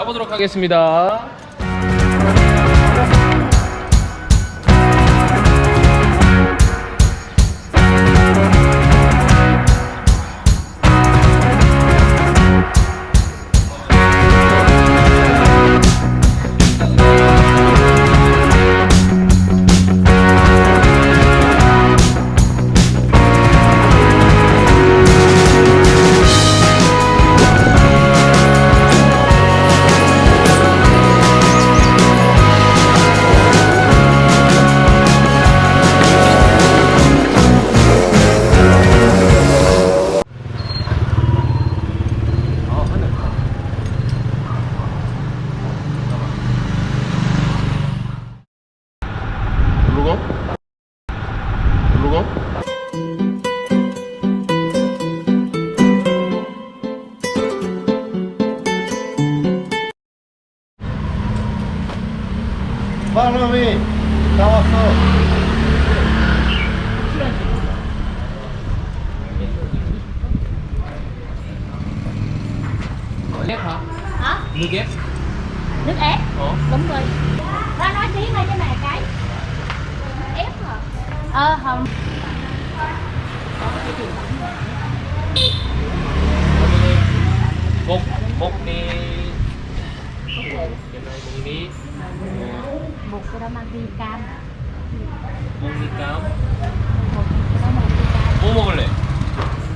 가보도록 하겠습니다. Follow me. Follow me. ép hả? Hả? Nước ép Nước ép? Ồ Đúng rồi Ba nói tí ngay cho mẹ cái Ép hả? Ờ không Bốc, bốc đi Bốc đi Bốc đi một cái đó mang đi cam Bột đi cám. một cái đó mang đi cam 뭐 먹을래?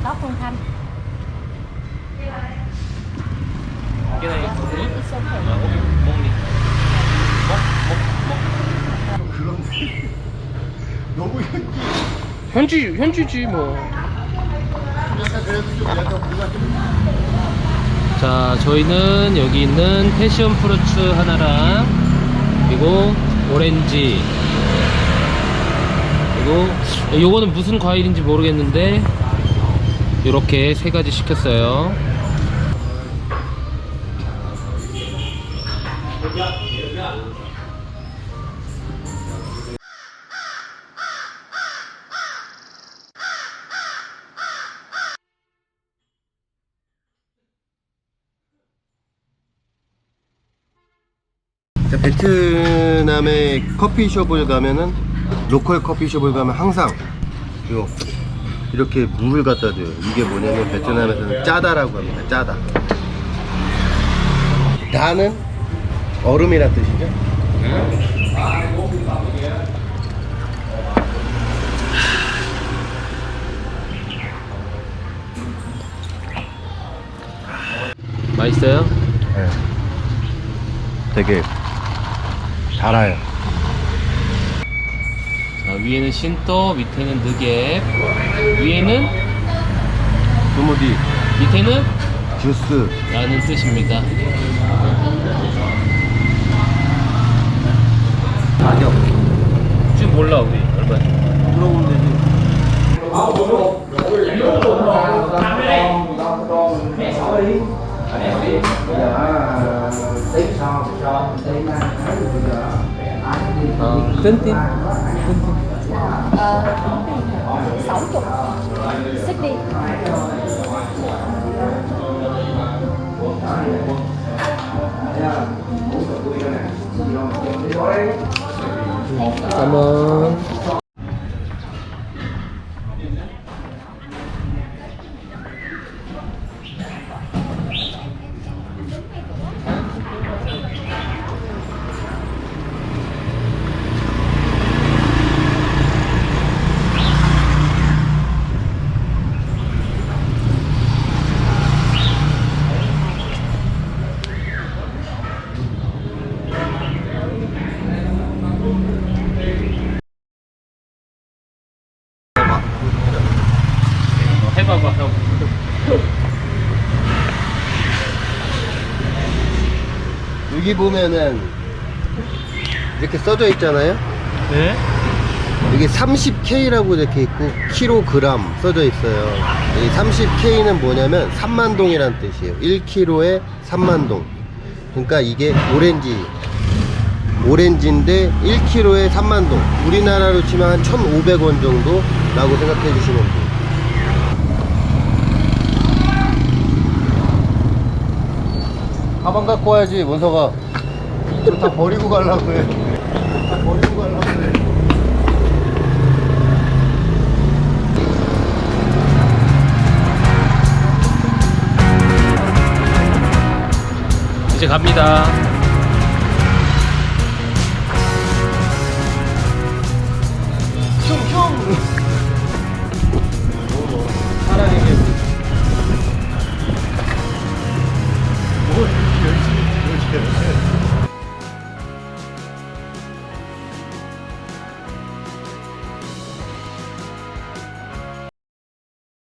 đó phương thanh cái này Dạ, nước. it's okay. 아, 오케이. 먹니? 먹, 먹, 먹. 그런데 너무 현지, 현지지 뭐. 약간 그래도 좀 약간 우리가 좀 자, 저희는 여기 있는 패션 프루츠 하나랑 그리고 오렌지 그리고 요거는 무슨 과일인지 모르겠는데 이렇게 세 가지 시켰어요. 베트남의 커피숍을 가면은 로컬 커피숍을 가면 항상 요 이렇게 물을 갖다 줘요. 이게 뭐냐면 베트남에서는 짜다라고 합니다. 짜다. 다는 얼음이란 뜻이죠. 맛있어요? 네. 되게 달아요. 자, 위에는 신또, 밑에는 느게, 위에는 스무디, 밑에는 주스. 라는 뜻입니다. 가격. 쭉 몰라, 우리. 얼마지? 물어보면 되지. Đấy, sao. Ờ. 20 ờ, sáu chục xích đi. Cảm ơn. 해봐봐 형. 여기 보면은 이렇게 써져 있잖아요. 네? 여기 30K라고 이렇게 있고 킬로그램 써져 있어요. 이 30K는 뭐냐면 3만 동이란 뜻이에요. 1kg에 3만 동. 그러니까 이게 오렌지 오렌지인데 1kg에 3만 동. 우리나라로 치면 한 1,500원 정도라고 생각해 주시면 돼요. 가방 갖고 와야지 문서가 다 버리고 가려고 해. 다 버리고 가려고 해. 이제 갑니다